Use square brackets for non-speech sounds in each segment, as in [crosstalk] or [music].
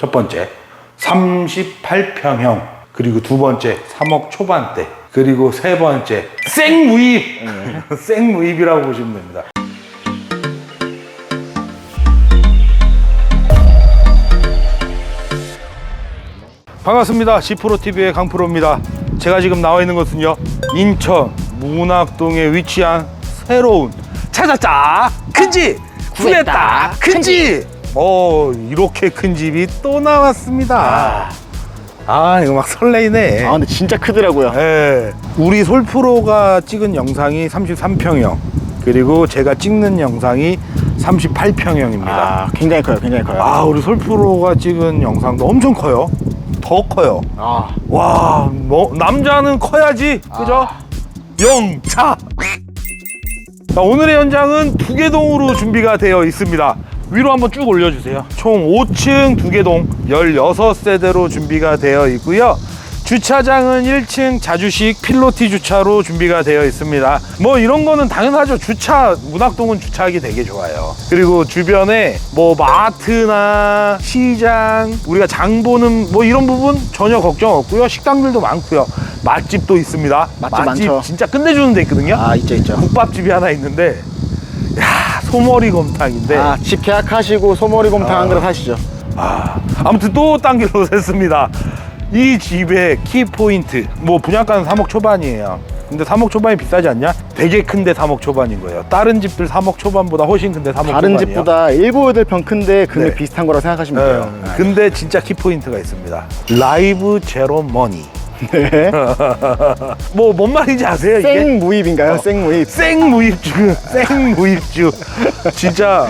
첫 번째 38평형 그리고 두 번째 3억 초반대 그리고 세 번째 생무입 [laughs] 생무입이라고 보시면 됩니다. 반갑습니다. 지프로TV의 강프로입니다. 제가 지금 나와 있는 것은요, 인천 문학동에 위치한 새로운 찾았다! 큰 집! 구했다! 큰 집! 어, 이렇게 큰 집이 또 나왔습니다. 아, 이거 막 설레이네. 아 근데 진짜 크더라고요. 예. 우리 솔프로가 찍은 영상이 33평형, 그리고 제가 찍는 영상이 38평형입니다. 아 굉장히 커요, 굉장히 커요. 아, 우리 솔프로가 찍은 영상도 엄청 커요. 더 커요. 아, 와, 뭐 남자는 커야지, 그죠? 영차. 자, 오늘의 현장은 두개동으로 준비가 되어 있습니다. 위로 한번 쭉 올려주세요. 총 5층 두개동 16세대로 준비가 되어 있고요. 주차장은 1층 자주식 필로티 주차로 준비가 되어 있습니다. 뭐 이런 거는 당연하죠. 주차, 문학동은 주차하기 되게 좋아요. 그리고 주변에 뭐 마트나 시장, 우리가 장 보는 뭐 이런 부분 전혀 걱정 없고요. 식당들도 많고요. 맛집도 있습니다. 맛집 많죠. 진짜 끝내주는 데 있거든요. 아 있죠, 있죠. 국밥집이 하나 있는데, 야 소머리 곰탕인데. 아, 집 계약하시고 소머리곰탕 한 그릇 하시죠. 아, 아무튼 또 딴 길로 샜습니다. 이 집의 키포인트, 뭐 분양가는 3억 초반이에요. 근데 3억 초반이 비싸지 않냐? 되게 큰데 3억 초반인 거예요. 다른 집들 3억 초반보다 훨씬 큰데 3억 다른 초반이에요. 집보다 일곱 여덟 평 큰데 금액 네. 비슷한 거라 생각하시면 돼요. 네. 근데 진짜 키포인트가 있습니다. 라이브 제로 머니. 네. [laughs] 뭐 뭔 말인지 아세요? 이게? 생무입인가요? 생무입. 생무입주, 생무입주. 진짜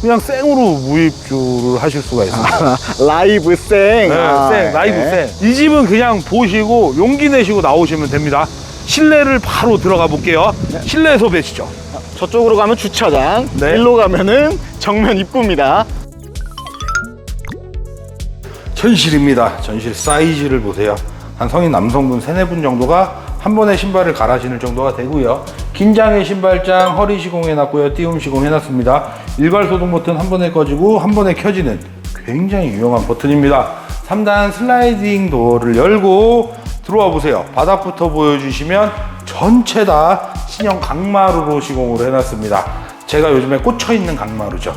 그냥 생으로 무입주를 하실 수가 있습니다. 아, 라이브 생. 네, 아, 생, 라이브 네. 생. 이 집은 그냥 보시고 용기 내시고 나오시면 됩니다. 실내를 바로 들어가 볼게요. 실내에서 뵈시죠. 저쪽으로 가면 주차장, 네. 일로 가면은 정면 입구입니다. 전실입니다. 전실 사이즈를 보세요. 한 성인 남성분 세네 분 정도가 한 번에 신발을 갈아 신을 정도가 되고요. 긴장의 신발장 허리 시공해 놨고요. 띄움 시공해 놨습니다. 일괄 소동 버튼 한 번에 꺼지고 한 번에 켜지는 굉장히 유용한 버튼입니다. 3단 슬라이딩 도어를 열고 들어와 보세요. 바닥부터 보여주시면 전체 다 신형 강마루로 시공을 해놨습니다. 제가 요즘에 꽂혀 있는 강마루죠.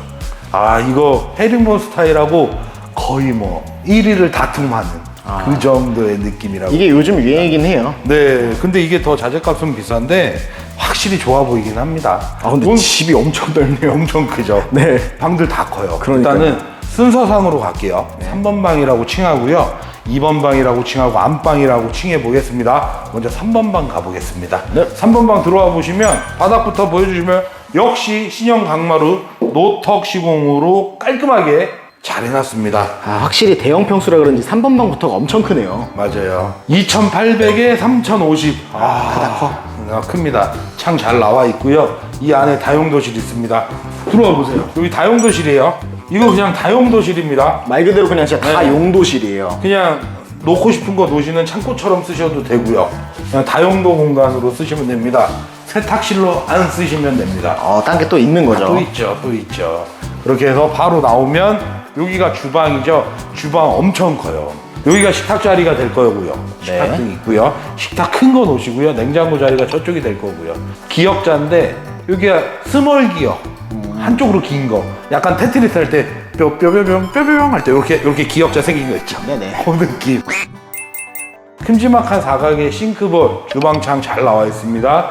아 이거 헤링본 스타일하고 거의 뭐 1위를 다툼하는 그 정도의 느낌이라고. 이게 요즘 유행이긴 해요. 네, 근데 이게 더 자재값은 비싼데 확실히 좋아 보이긴 합니다. 아, 근데 돈- 집이 엄청 넓네요. 엄청 크죠. 네. 방들 다 커요. 그러니까요. 일단은 순서상으로 갈게요. 3번 방이라고 칭하고요. 2번 방이라고 칭하고 안방이라고 칭해 보겠습니다. 먼저 3번 방 가보겠습니다. 네. 3번 방 들어와 보시면 바닥부터 보여주시면 역시 신형 강마루 노턱 시공으로 깔끔하게 잘 해놨습니다. 아, 확실히 대형 평수라 그런지 3번 방부터가 엄청 크네요. 맞아요. 2,800에 3,050. 아, 크다, 커. 큽니다. 창 잘 나와 있고요. 이 안에 다용도실 있습니다. 들어와 보세요. 여기 다용도실이에요. 이거 그냥 다용도실입니다. 말 그대로 그냥 진짜 다 네. 용도실이에요. 그냥 놓고 싶은 거 놓으시는 창고처럼 쓰셔도 되고요. 그냥 다용도 공간으로 쓰시면 됩니다. 세탁실로 안 쓰시면 됩니다. 어, 딴 게 또 있는 거죠. 또 있죠, 또 있죠. 그렇게 해서 바로 나오면 여기가 주방이죠. 주방 엄청 커요. 여기가 식탁 자리가 될 거고요. 식탁 네. 등 있고요. 식탁 큰 거 놓으시고요. 냉장고 자리가 저쪽이 될 거고요. 기역자인데 여기가 스몰 기역. 한쪽으로 긴 거. 약간 테트리스 할 때 뼈뼈뼈뼈 뼈뼈뿅 할 때 이렇게 이렇게 기역자 생긴 거 있죠. 네네. [laughs] 그 느낌. 큼지막한 사각의 싱크볼, 주방창 잘 나와 있습니다.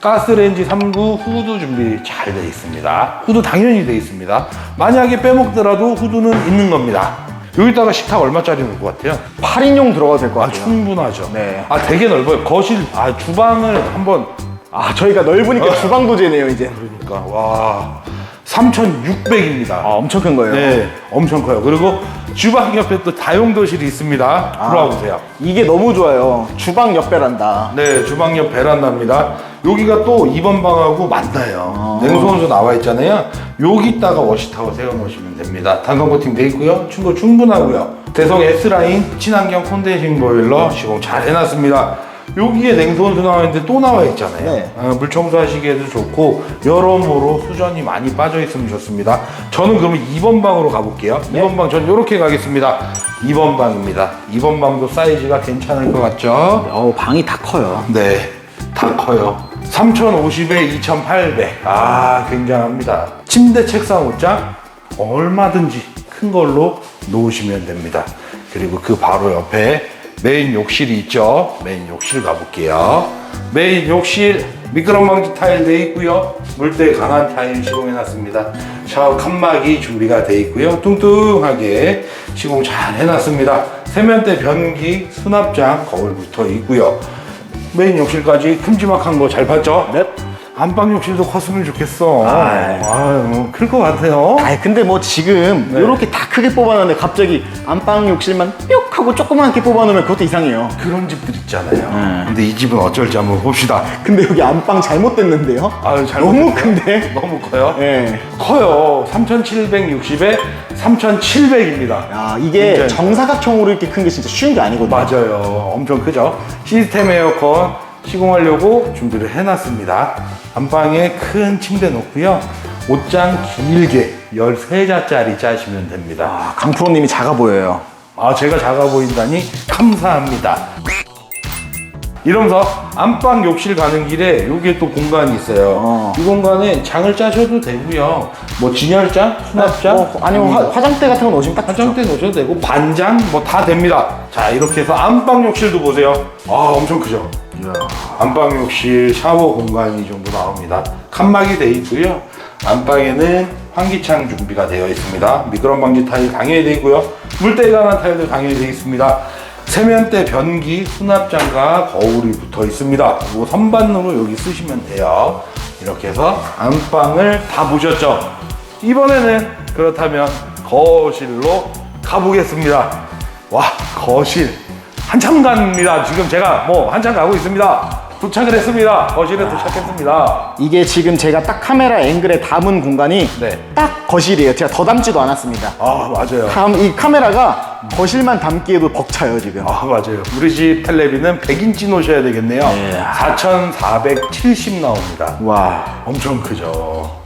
가스레인지 3구 후드 준비 잘돼 있습니다. 후드 당연히 돼 있습니다. 만약에 빼먹더라도 후드는 있는 겁니다. 여기다가 식탁 얼마짜리 놓을 것 같아요? 8인용 들어가도 될 것 아, 같아요. 충분하죠. 네. 아, 되게 넓어요. 거실, 아, 주방을 한번, 아, 저희가 넓으니까 주방도 되네요, 이제. 그러니까, 와, 3,600입니다. 아, 엄청 큰 거예요. 네, 엄청 커요. 그리고 주방 옆에 또 다용도실이 있습니다. 들어와 보세요. 이게 너무 좋아요. 주방 옆 베란다. 네, 주방 옆 베란다입니다. 여기가 또 2번 방하고 맞나요. 냉수원수 나와 있잖아요. 여기다가 워시타워 세워 놓으시면 됩니다. 단성 코팅 돼 있고요. 충고 충분하고요. 대성 S라인 친환경 콘덴싱 보일러 시공 잘 해놨습니다. 여기에 냉동수 나와 있는데 또 나와 있잖아요. 네. 아, 물 청소하시기에도 좋고 여러모로 수전이 많이 빠져 있으면 좋습니다. 저는 그러면 2번 방으로 가볼게요. 네. 2번 방, 전 이렇게 가겠습니다. 2번 방입니다. 2번 방도 사이즈가 괜찮을 것 같죠? 어 방이 다 커요. 네, 다 커요. 3050에 2800. 아, 굉장합니다. 침대 책상 옷장 얼마든지 큰 걸로 놓으시면 됩니다. 그리고 그 바로 옆에 메인 욕실이 있죠. 메인 욕실 가볼게요. 메인 욕실 미끄럼 방지 타일 돼 있고요. 물때 강한 타일 시공해 놨습니다. 샤워 칸막이 준비가 돼 있고요. 뚱뚱하게 시공 잘 해놨습니다. 세면대 변기 수납장 거울 붙어 있고요. 메인 욕실까지 큼지막한 거 잘 봤죠? 네. 안방 욕실도 컸으면 좋겠어. 아이. 아유, 클 것 같아요. 아 근데 뭐 지금 네. 이렇게 다 크게 뽑아놨는데 갑자기 안방 욕실만 뿅 하고 조그맣게 뽑아놓으면 그것도 이상해요. 그런 집들 있잖아요. 네. 근데 이 집은 어쩔지 한번 봅시다. 근데 여기 안방 잘못됐는데요? 아유, 잘 너무 큰데? 너무 커요? 예. 커요. 3760에 3700입니다. 야 이게 굉장히 정사각형으로 이렇게 큰 게 진짜 쉬운 게 아니거든요. 맞아요. 엄청 크죠? 시스템 에어컨 시공하려고 준비를 해놨습니다. 안방에 큰 침대 놓고요. 옷장 길게 13자짜리 짜시면 됩니다. 아, 강프로님이 작아 보여요. 아, 제가 작아 보인다니 감사합니다. 이러면서 안방 욕실 가는 길에 여기에 또 공간이 있어요. 어. 이 공간에 장을 짜셔도 되고요. 뭐 진열장, 수납장, 어, 아니면 화, 화장대 같은 거 넣으시면 딱 좋죠. 화장대 놓으셔도 되고 반장 뭐 다 됩니다. 자 이렇게 해서 안방 욕실도 보세요. 아 엄청 크죠. 안방 욕실 샤워 공간이 정도 나옵니다. 칸막이 돼 있고요. 안방에는 환기창 준비가 되어 있습니다. 미끄럼 방지 타일 당연히 되어 있고요. 물때에 관한 타일도 당연히 되어 있습니다. 세면대 변기 수납장과 거울이 붙어 있습니다. 그리고 선반으로 여기 쓰시면 돼요. 이렇게 해서 안방을 다 보셨죠? 이번에는 그렇다면 거실로 가보겠습니다. 와, 거실. 한참 갑니다. 지금 제가 뭐 한참 가고 있습니다. 도착을 했습니다. 거실에 도착했습니다. 이게 지금 제가 딱 카메라 앵글에 담은 공간이 네. 딱 거실이에요. 제가 더 담지도 않았습니다. 아, 맞아요. 감, 이 카메라가 거실만 담기에도 벅차요 지금. 아, 맞아요. 우리 집 텔레비는 100인치 놓으셔야 되겠네요. 네. 4,470 나옵니다. 와. 엄청 크죠.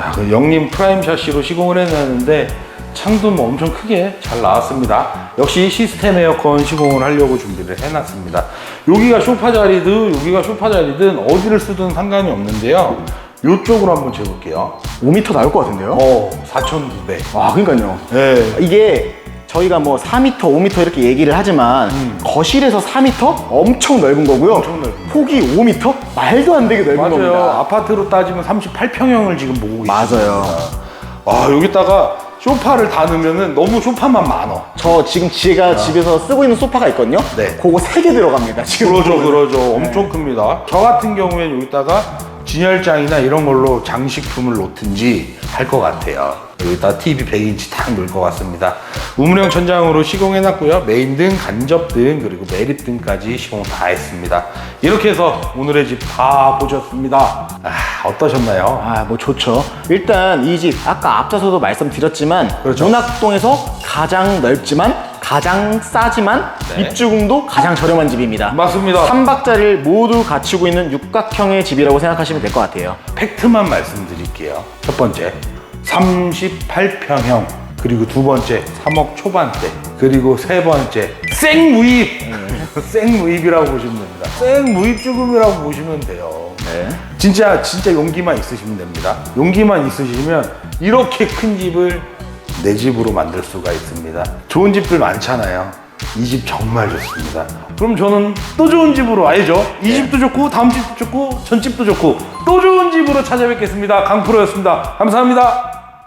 야, 그 영림 프라임 샤시로 시공을 해놨는데 창도 뭐 엄청 크게 잘 나왔습니다. 역시 시스템 에어컨 시공을 하려고 준비를 해놨습니다. 여기가 소파 자리든 여기가 소파 자리든 어디를 쓰든 상관이 없는데요. 이쪽으로 한번 재볼게요. 5m 나올 것 같은데요? 어, 4,900. 아, 그러니까요. 네. 이게 저희가 뭐 4m, 5m 이렇게 얘기를 하지만 거실에서 4m 엄청 넓은 거고요. 음. 엄청 넓은 폭이 5m 말도 안 되게 넓은 맞아요. 겁니다. 아파트로 따지면 38평형을 지금 보고 계십니다. 맞아요. 아, 여기다가 소파를 다 넣으면 너무 소파만 많어. 저 지금 제가 집에서 쓰고 있는 소파가 있거든요. 네. 그거 3개 들어갑니다. 지금 그러죠, 그러죠. 엄청 큽니다. 저 같은 경우에는 여기다가 진열장이나 이런 걸로 장식품을 놓든지 할 것 같아요. 여기다 TV 100인치 탁 놓을 것 같습니다. 우물형 천장으로 시공해놨고요. 메인 등, 간접 등, 그리고 매립 등까지 시공 다 했습니다. 이렇게 해서 오늘의 집 다 보셨습니다. 아, 어떠셨나요? 아, 뭐 좋죠. 일단 이 집 아까 앞서서도 말씀드렸지만 그렇죠. 문학동에서 가장 넓지만 가장 싸지만 네. 입주금도 가장 저렴한 집입니다. 맞습니다. 3박자를 모두 갖추고 있는 육각형의 집이라고 생각하시면 될 것 같아요. 팩트만 말씀드릴게요. 첫 번째, 38평형. 그리고 두 번째, 3억 초반대. 그리고 세 번째, 생무입! [laughs] 생무입이라고 보시면 됩니다. 생무입 주금이라고 보시면 돼요. 네. 진짜, 진짜 용기만 있으시면 됩니다. 용기만 있으시면 이렇게 큰 집을 내 집으로 만들 수가 있습니다. 좋은 집들 많잖아요. 이 집 정말 좋습니다. 그럼 저는 또 좋은 집으로 와야죠. 이 집도 좋고, 다음 집도 좋고, 전 집도 좋고, 또 좋은 집으로 찾아뵙겠습니다. 강프로였습니다. 감사합니다.